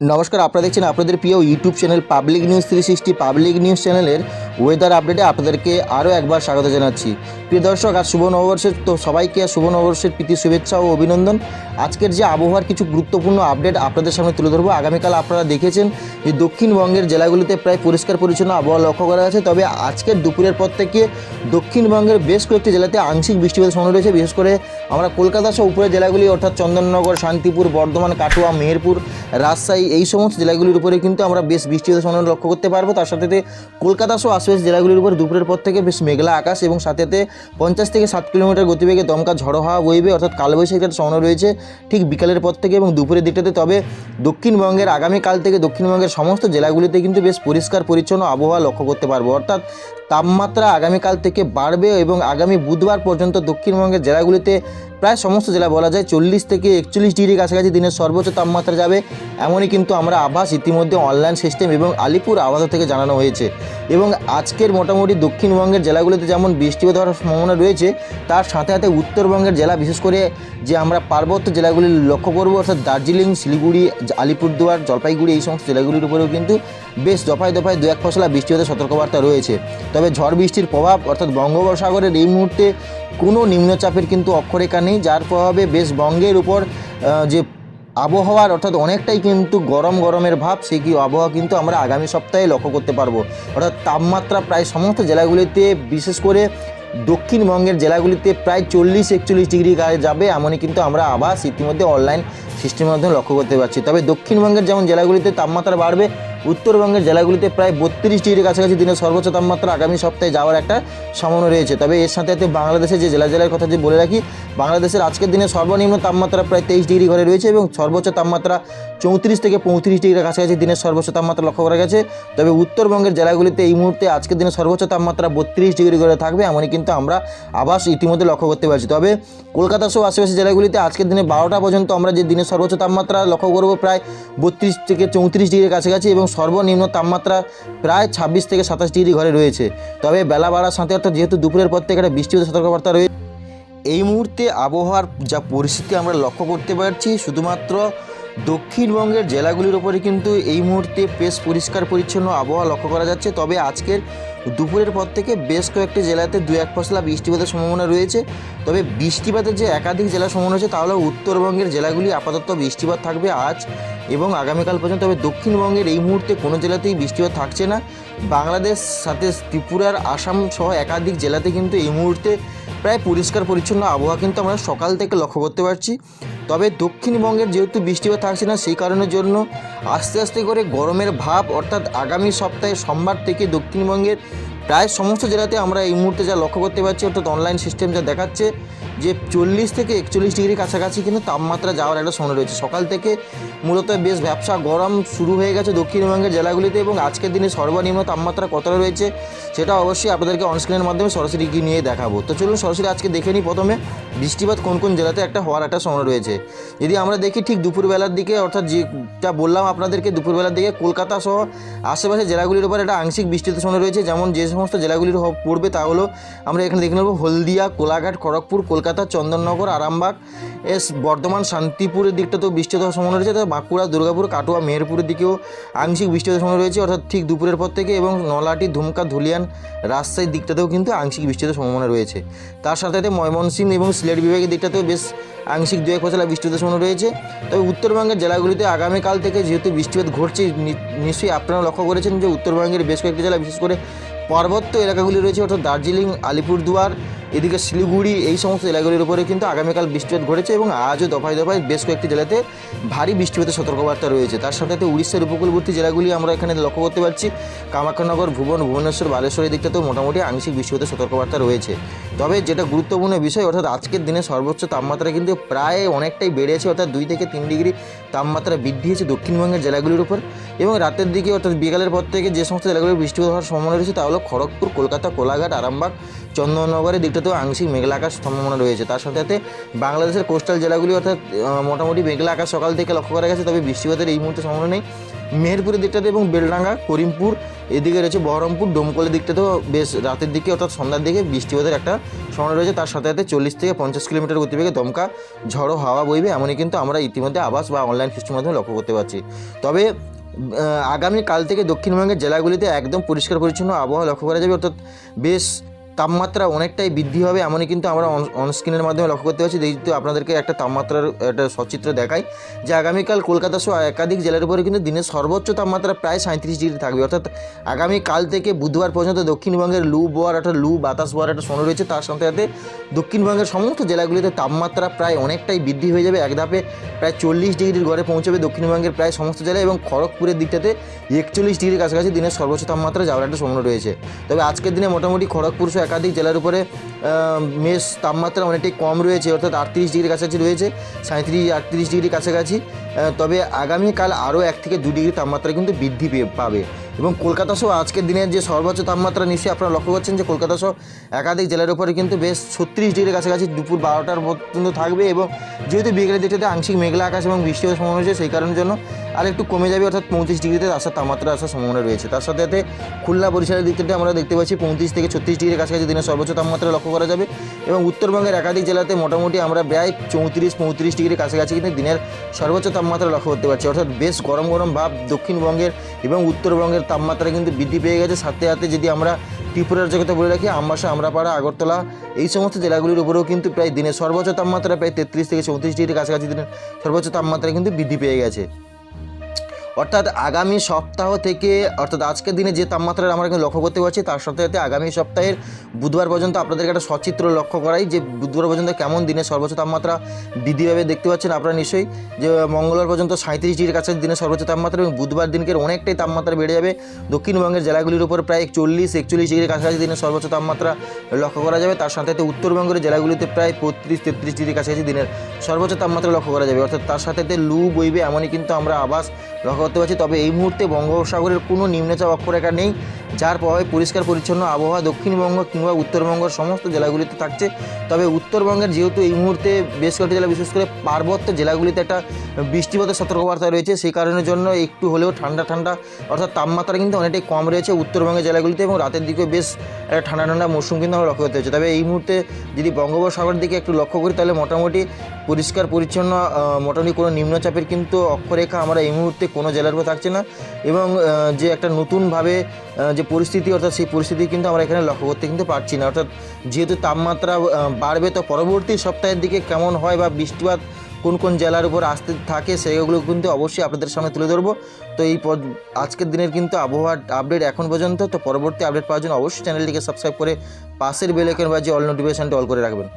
নমস্কার আপনারা দেখছেন আপনাদের প্রিয় YouTube channel public news three sixty public news চ্যানেলের ওয়েদার আপডেটে আপনাদেরকে আরও একবার স্বাগত জানাচ্ছি। প্রিয় দর্শক, আজ শুভ নববর্ষের, তো সবাইকে শুভ নববর্ষের প্রীতি, শুভেচ্ছা ও অভিনন্দন। আজকের যে আবহাওয়ার কিছু গুরুত্বপূর্ণ আপডেট আপনাদের সামনে তুলে ধরবো, আগামীকাল আপনারা দেখেছেন যে দক্ষিণবঙ্গের জেলাগুলিতে প্রায় পরিষ্কার পরিচ্ছন্ন আবহাওয়া লক্ষ্য করা আছে তবে আজকের দুপুরের পর থেকে দক্ষিণবঙ্গের বেশ কয়েকটি জেলাতে আংশিক বৃষ্টিপাত সম্ভাবনা রয়েছে। বিশেষ করে আমরা কলকাতা সহ উপরের জেলাগুলি, অর্থাৎ চন্দননগর, শান্তিপুর, বর্ধমান, কাটোয়া, মেহেরপুর, রাজশাহী, এই সমস্ত জেলাগুলির উপরে কিন্তু আমরা বেশ বৃষ্টিপাত সম্ভাবনা লক্ষ্য করতে পারব। তার সাথে কলকাতা সহ আশেপাশে জেলাগুলির উপর দুপুরের পর থেকে বেশ মেঘলা আকাশ এবং সাথেতে পঞ্চাশ থেকে ষাট কিলোমিটার গতিবেগে দমকা ঝড়ো হাওয়া বইবে, অর্থাৎ কালবৈশাখীর একটা রয়েছে ঠিক বিকালের পর থেকে এবং দুপুরের দিকটাতে। তবে দক্ষিণবঙ্গের, আগামীকাল থেকে দক্ষিণবঙ্গের সমস্ত জেলাগুলিতে কিন্তু বেশ পরিষ্কার, পরিচ্ছন্ন আবহাওয়া লক্ষ্য করতে পারব। অর্থাৎ তাপমাত্রা আগামীকাল থেকে বাড়বে এবং আগামী বুধবার পর্যন্ত দক্ষিণবঙ্গের জেলাগুলিতে প্রায় সমস্ত জেলা বলা যায় চল্লিশ থেকে একচল্লিশ ডিগ্রি কাছাকাছি দিনের সর্বোচ্চ তাপমাত্রা যাবে। এমনই কিন্তু আমরা আভাস ইতিমধ্যে অনলাইন সিস্টেম এবং আলিপুর আবাস থেকে জানানো হয়েছে। এবং আজকের মোটামুটি দক্ষিণবঙ্গের জেলাগুলিতে যেমন বৃষ্টিপাত হওয়ার সম্ভাবনা রয়েছে, তার সাথে সাথে উত্তরবঙ্গের জেলা, বিশেষ করে যে আমরা পার্বত্য জেলাগুলি লক্ষ্য করব, অর্থাৎ দার্জিলিং, শিলিগুড়ি, আলিপুরদুয়ার, জলপাইগুড়ি, এই সমস্ত জেলাগুলির উপরেও কিন্তু বেশ দফায় দফায় দু এক ফসলা বৃষ্টিপাতের সতর্কবার্তা রয়েছে। তবে ঝড় বৃষ্টির প্রভাব, অর্থাৎ বঙ্গোপসাগরের এই মুহূর্তে কোনো নিম্নচাপের কিন্তু অক্ষরেখা নেই। যার প্রভাবে বেশ বঙ্গের উপর যে আবহাওয়ার অর্থাৎ অনেকটাই কিন্তু গরম গরমের ভাব সেই কি আবহাওয়া কিন্তু আমরা আগামী সপ্তাহে লক্ষ্য করতে পারব। অর্থাৎ তাপমাত্রা প্রায় সমস্ত জেলাগুলিতে, বিশেষ করে দক্ষিণবঙ্গের জেলাগুলিতে প্রায় চল্লিশ একচল্লিশ ডিগ্রি গায়ে যাবে, এমনই কিন্তু আমরা আবার ইতিমধ্যে অনলাইন সিস্টেমের মাধ্যমে লক্ষ্য করতে পারছি। তবে দক্ষিণবঙ্গের যেমন জেলাগুলিতে তাপমাত্রা বাড়বে, উত্তরবঙ্গের জেলাগুলিতে প্রায় বত্রিশ ডিগ্রি কাছাকাছি দিনের সর্বোচ্চ তাপমাত্রা আগামী সপ্তাহে যাওয়ার একটা সম্ভাবনা রয়েছে। তবে এর সাথে সাথে বাংলাদেশের যে জেলা জেলার কথা যে বলে রাখি, বাংলাদেশের আজকের দিনে সর্বনিম্ন তাপমাত্রা প্রায় তেইশ ডিগ্রি ঘরে রয়েছে এবং সর্বোচ্চ তাপমাত্রা চৌত্রিশ থেকে পঁয়ত্রিশ ডিগ্রি কাছাকাছি দিনের সর্বোচ্চ তাপমাত্রা লক্ষ্য করা গেছে। তবে উত্তরবঙ্গের জেলাগুলিতে এই মুহূর্তে আজকের দিনে সর্বোচ্চ তাপমাত্রা বত্রিশ ডিগ্রি করে থাকবে, এমনই কিন্তু আমরা আবাস ইতিমধ্যে লক্ষ্য করতে পারছি। তবে কলকাতা সহ আশেপাশে জেলাগুলিতে আজকের দিনে বারোটা পর্যন্ত আমরা যে দিনের সর্বোচ্চ তাপমাত্রা লক্ষ্য করব প্রায় বত্রিশ থেকে চৌত্রিশ ডিগ্রির কাছাকাছি এবং সর্বনিম্ন তাপমাত্রা প্রায় ছাব্বিশ থেকে সাতাশ ডিগ্রি ঘরে রয়েছে। তবে বেলা বাড়ার সাথে অর্থাৎ যেহেতু দুপুরের পর থেকে একটা বৃষ্টিপাতের সতর্কবার্তা রয়েছে এই মুহূর্তে আবহাওয়ার যা পরিস্থিতি আমরা লক্ষ্য করতে পারছি, শুধুমাত্র দক্ষিণবঙ্গের জেলাগুলির ওপরে কিন্তু এই মুহূর্তে বেশ পরিষ্কার পরিচ্ছন্ন আবহাওয়া লক্ষ্য করা যাচ্ছে। তবে আজকের দুপুরের পর থেকে বেশ কয়েকটি জেলাতে দু এক ফসলা বৃষ্টিপাতের সম্ভাবনা রয়েছে। তবে বৃষ্টিপাতের যে একাধিক জেলার সম্ভাবনা রয়েছে তাহলে উত্তরবঙ্গের জেলাগুলি আপাতত বৃষ্টিপাত থাকবে আজ। এবং আগামীকাল পর্যন্ত, তবে দক্ষিণবঙ্গের এই মুহূর্তে কোনো জেলাতেই বৃষ্টিপাত থাকছে না। বাংলাদেশ, সাথে ত্রিপুরার আসাম সহ একাধিক জেলাতে কিন্তু এই মুহূর্তে প্রায় পরিষ্কার পরিচ্ছন্ন আবহাওয়া কিন্তু আমরা সকাল থেকে লক্ষ্য করতে পারছি। তবে দক্ষিণবঙ্গের যেহেতু বৃষ্টিপাত থাকছে না, সেই কারণের জন্য আস্তে আস্তে করে গরমের ভাব, অর্থাৎ আগামী সপ্তাহে সোমবার থেকে দক্ষিণবঙ্গের প্রায় সমস্ত জেলাতে আমরা এই মুহূর্তে যা লক্ষ্য করতে পারছি, অর্থাৎ অনলাইন সিস্টেম যা দেখাচ্ছে যে চল্লিশ থেকে একচল্লিশ ডিগ্রি কাছাকাছি কিন্তু তাপমাত্রা যাওয়ার একটা সময় রয়েছে। সকাল থেকে মূলত বেশ ব্যবসা গরম শুরু হয়ে গেছে দক্ষিণবঙ্গের জেলাগুলিতে এবং আজকের দিনে সর্বনিম্ন তাপমাত্রা কতটা রয়েছে সেটা অবশ্যই আপনাদেরকে অনস্ক্রিনের মাধ্যমে সরাসরি গিয়ে নিয়ে দেখাবো। তো চলুন সরাসরি আজকে দেখে নিই প্রথমে। বৃষ্টিপাত কোন কোন জেলাতে একটা হওয়ার একটা সময় রয়েছে। যদি আমরা দেখি ঠিক দুপুরবেলার দিকে, অর্থাৎ যেটা বললাম আপনাদেরকে দুপুরবেলার দিকে, কলকাতা সহ আশেপাশে জেলাগুলির উপর একটা আংশিক বৃষ্টিতে সময় রয়েছে। যেমন যে সমস্ত জেলাগুলির পড়বে তা হলো আমরা এখানে দেখে নেব হলদিয়া, কোলাঘাট, খড়গপুর, কলকাতা, চন্দননগর, আরামবাগ, এস বর্ধমান, শান্তিপুরের দিকটাতেও বৃষ্টি হওয়ার সম্ভাবনা রয়েছে। তবে বাঁকুড়া, দুর্গাপুর, কাটোয়া, মেহেরপুরের দিকেও আংশিক বৃষ্টি হওয়ার সম্ভাবনা রয়েছে। অর্থাৎ ঠিক দুপুরের পর থেকে এবং নলাটি, ধুমকা, ধুলিয়ান রাজশাহীর দিকটাতেও কিন্তু আংশিক বৃষ্টি হওয়ার সম্ভাবনা রয়েছে। তার সাথে সাথে ময়মনসিংহ এবং সিলেট বিভাগের দিকটাতেও বেশ আংশিক দু এক ফসলা বৃষ্টি হতে সম্ভাবনা রয়েছে। তবে উত্তরবঙ্গের জেলাগুলিতে আগামীকাল থেকে যেহেতু বৃষ্টিপাত ঘটছে নিশ্চয়ই আপনারা লক্ষ্য করেছেন যে উত্তরবঙ্গের বেশ কয়েকটি জেলা, বিশেষ করে পার্বত্য এলাকাগুলি রয়েছে, অর্থাৎ দার্জিলিং, আলিপুরদুয়ার এদিকে শিলিগুড়ি, এই সমস্ত এলাকাগুলির উপরে কিন্তু আগামীকাল বৃষ্টিপাত ঘটেছে এবং আজও দফায় দফায় বেশ কয়েকটি জেলাতে ভারী বৃষ্টিপাতের সতর্কবার্তা রয়েছে। তার সাথে সাথে উড়িষ্যার উপকূলবর্তী জেলাগুলি আমরা এখানে লক্ষ্য করতে পারছি। কামাখ্যানগর, ভুবন, ভুবনেশ্বর, বালেশ্বর দিকটাতেও মোটামুটি আংশিক বৃষ্টিপাতের সতর্কবার্তা রয়েছে। তবে যেটা গুরুত্বপূর্ণ বিষয়, অর্থাৎ আজকের দিনে সর্বোচ্চ তাপমাত্রা কিন্তু প্রায় অনেকটাই বেড়েছে, অর্থাৎ দুই থেকে তিন ডিগ্রি তাপমাত্রা বৃদ্ধি হয়েছে দক্ষিণবঙ্গের জেলাগুলির উপর। এবং রাতের দিকে, অর্থাৎ বিকালের পর থেকে যে সমস্ত জেলাগুলির বৃষ্টিপাত হওয়ার সম্ভাবনা রয়েছে, তা হলো খড়গপুর, কলকাতা, কোলাঘাট, আরামবাগ চন্দননগরের দিকটাতেও আংশিক মেঘলা আকাশ সম্ভাবনা রয়েছে তার সাথে সাথে বাংলাদেশের কোস্টাল জেলাগুলি অর্থাৎ মোটামুটি মেঘলা আকাশ সকাল থেকে লক্ষ্য করা গেছে তবে বৃষ্টিপাতের এই মুহূর্তে সম্ভাবনা নেই। মেহেরপুরের দিকটাতে এবং বেলডাঙ্গা করিমপুর এদিকে রয়েছে বহরমপুর ডোমকলের দিকটাতেও বেশ রাতের দিকে অর্থাৎ সন্ধ্যার দিকে বৃষ্টিপাতের একটা সম্ভাবনা রয়েছে তার সাথে সাথে চল্লিশ থেকে পঞ্চাশ কিলোমিটার গতিবেগে দমকা ঝড়ো হাওয়া বইবে এমনই কিন্তু আমরা ইতিমধ্যে আবাস বা অনলাইন সিস্টেমের মাধ্যমে লক্ষ্য করতে পারছি। তবে আহ, আগামী কাল থেকে দক্ষিণবঙ্গের জেলাগুলিতে একদম পরিষ্কার পরিচ্ছন্ন আবহাওয়া লক্ষ্য করা যাবে অর্থাৎ বেশ তাপমাত্রা অনেকটাই বৃদ্ধি হবে এমনই কিন্তু আমরা অনস্ক্রিনের মাধ্যমে লক্ষ্য করতে পারছি। যেহেতু আপনাদেরকে একটা তাপমাত্রার একটা সচিত্র দেখাই যে আগামীকাল কলকাতা সহ একাধিক জেলার উপরে কিন্তু দিনের সর্বোচ্চ তাপমাত্রা প্রায় সাঁত্রিশ ডিগ্রি থাকবে। অর্থাৎ আগামীকাল থেকে বুধবার পর্যন্ত দক্ষিণবঙ্গের লু বোয়ার একটা, লু বাতাস বোয়ার একটা শোনা রয়েছে। তার সাথে সাথে দক্ষিণবঙ্গের সমস্ত জেলাগুলিতে তাপমাত্রা প্রায় অনেকটাই বৃদ্ধি হয়ে যাবে। এক ধাপে প্রায় চল্লিশ ডিগ্রির ঘরে পৌঁছবে দক্ষিণবঙ্গের প্রায় সমস্ত জেলায় এবং খড়গপুরের দিকটাতে একচল্লিশ ডিগ্রির কাছাকাছি দিনের সর্বোচ্চ তাপমাত্রা যাওয়ার একটা সম্ভাবনা রয়েছে। তবে আজকের দিনে মোটামুটি খড়গপুর সহ একাধিক জেলার উপরে মেষ তাপমাত্রা অনেকটাই কম রয়েছে, অর্থাৎ আটত্রিশ ডিগ্রির কাছাকাছি রয়েছে সাঁত্রিশ আটত্রিশ ডিগ্রির কাছাকাছি। তবে আগামীকাল আরও এক থেকে দু ডিগ্রি তাপমাত্রা কিন্তু বৃদ্ধি পাবে। এবং কলকাতা সহ আজকের দিনের যে সর্বোচ্চ তাপমাত্রা নিশ্চয়ই আপনারা লক্ষ্য করছেন যে কলকাতা সহ একাধিক জেলার উপরে কিন্তু বেশ ছত্রিশ ডিগ্রির কাছাকাছি দুপুর বারোটার পর্যন্ত থাকবে এবং যেহেতু বিকেলের দিকটাতে আংশিক মেঘলা আকাশ এবং বৃষ্টি হওয়ার সম্ভাবনা রয়েছে, সেই কারণের জন্য আর একটু কমে যাবে, অর্থাৎ পঁয়ত্রিশ ডিগ্রিতে আসার তাপমাত্রা আসার সম্ভাবনা রয়েছে। তার সাথে সাথে খুলনা বরিশালের দিকটাতে আমরা দেখতে পাচ্ছি পঁয়ত্রিশ থেকে ছত্রিশ ডিগ্রির কাছাকাছি দিনের সর্বোচ্চ তাপমাত্রা লক্ষ্য করা যাবে এবং উত্তরবঙ্গের একাধিক জেলাতে মোটামুটি আমরা প্রায় চৌত্রিশ, পঁয়ত্রিশ ডিগ্রির কাছাকাছি কিন্তু দিনের সর্বোচ্চ তাপমাত্রা লক্ষ্য করতে পারছি। অর্থাৎ বেশ গরম গরম ভাব দক্ষিণবঙ্গের এবং উত্তরবঙ্গের তাপমাত্রা কিন্তু বৃদ্ধি পেয়ে গেছে। সাথে সাথে যদি আমরা ত্রিপুরার জগতে বলে রাখি, আমবাসা, আমরাপাড়া, আগরতলা, এই সমস্ত জেলাগুলির উপরেও কিন্তু প্রায় দিনের সর্বোচ্চ তাপমাত্রা প্রায় তেত্রিশ থেকে চৌত্রিশ ডিগ্রির কাছাকাছি দিনের সর্বোচ্চ তাপমাত্রা কিন্তু বৃদ্ধি পেয়ে গেছে। অর্থাৎ আগামী সপ্তাহ থেকে, অর্থাৎ আজকের দিনে যে তাপমাত্রা আমরা কিন্তু লক্ষ্য করতে পারছি, তার সাথে সাথে আগামী সপ্তাহের বুধবার পর্যন্ত আপনাদেরকে একটা সচিত্র লক্ষ্য করাই যে বুধবার পর্যন্ত কেমন দিনের সর্বোচ্চ তাপমাত্রা বৃদ্ধি পাবে দেখতে পাচ্ছেন আপনারা নিশ্চয়ই। যে মঙ্গলবার পর্যন্ত সাঁত্রিশ ডিগ্রির কাছে দিনের সর্বোচ্চ তাপমাত্রা এবং বুধবার দিনকে অনেকটাই তাপমাত্রা বেড়ে যাবে। দক্ষিণবঙ্গের জেলাগুলির উপর প্রায় চল্লিশ একচল্লিশ ডিগ্রির কাছাকাছি দিনের সর্বোচ্চ তাপমাত্রা লক্ষ্য করা যাবে। তার সাথে সাথে উত্তরবঙ্গের জেলাগুলিতে প্রায় বত্রিশ, তেত্রিশ ডিগ্রির কাছাকাছি দিনের সর্বোচ্চ তাপমাত্রা লক্ষ্য করা যাবে। অর্থাৎ তার সাথে লু বইবে এমনই কিন্তু আমরা আবাস লক্ষ্য করতে পারছি, তবে এই মুহূর্তে বঙ্গোপসাগরের কোনো নিম্নচাপ অক্ষরেখা নেই, যার প্রভাবে পরিষ্কার পরিচ্ছন্ন আবহাওয়া, দক্ষিণবঙ্গ কিংবা উত্তরবঙ্গের সমস্ত জেলাগুলিতে থাকছে। তবে উত্তরবঙ্গের যেহেতু এই মুহূর্তে বেশ কয়েকটি জেলা, বিশেষ করে পার্বত্য জেলাগুলিতে একটা বৃষ্টিপাতের সতর্কবার্তা রয়েছে, সেই কারণের জন্য একটু হলেও ঠান্ডা ঠান্ডা, অর্থাৎ তাপমাত্রা কিন্তু অনেকটাই কম রয়েছে উত্তরবঙ্গের জেলাগুলিতে এবং রাতের দিকে বেশ একটা ঠান্ডা ঠান্ডা মৌসুম কিন্তু আমরা লক্ষ্য করতে হচ্ছে তবে এই মুহূর্তে যদি বঙ্গোপসাগরের দিকে একটু লক্ষ্য করি, তাহলে মোটামুটি পরিষ্কার পরিচ্ছন্ন মোটামুটি কোনো নিম্নচাপের কিন্তু অক্ষরেখা আমরা এই মুহূর্তে কোনো জেলার উপর থাকছে না। এবং যে একটা নতুনভাবে যে পরিস্থিতি, অর্থাৎ সেই পরিস্থিতি কিন্তু আমরা এখানে লক্ষ্য করতে কিন্তু পারছি না। অর্থাৎ যেহেতু তাপমাত্রা বাড়বে, তো পরবর্তী সপ্তাহের দিকে কেমন হয় বা বৃষ্টিপাত কোন কোন জেলার উপর আসতে থাকে, সেগুলো কিন্তু অবশ্যই আপনাদের সামনে তুলে ধরবো। তো এই আজকের দিনের কিন্তু আবহাওয়ার আপডেট এখন পর্যন্ত, তো পরবর্তী আপডেট পাওয়ার জন্য অবশ্যই চ্যানেলটিকে সাবস্ক্রাইব করে পাশের বেল বা যে অল নোটিফিকেশনটা অল করে রাখবেন।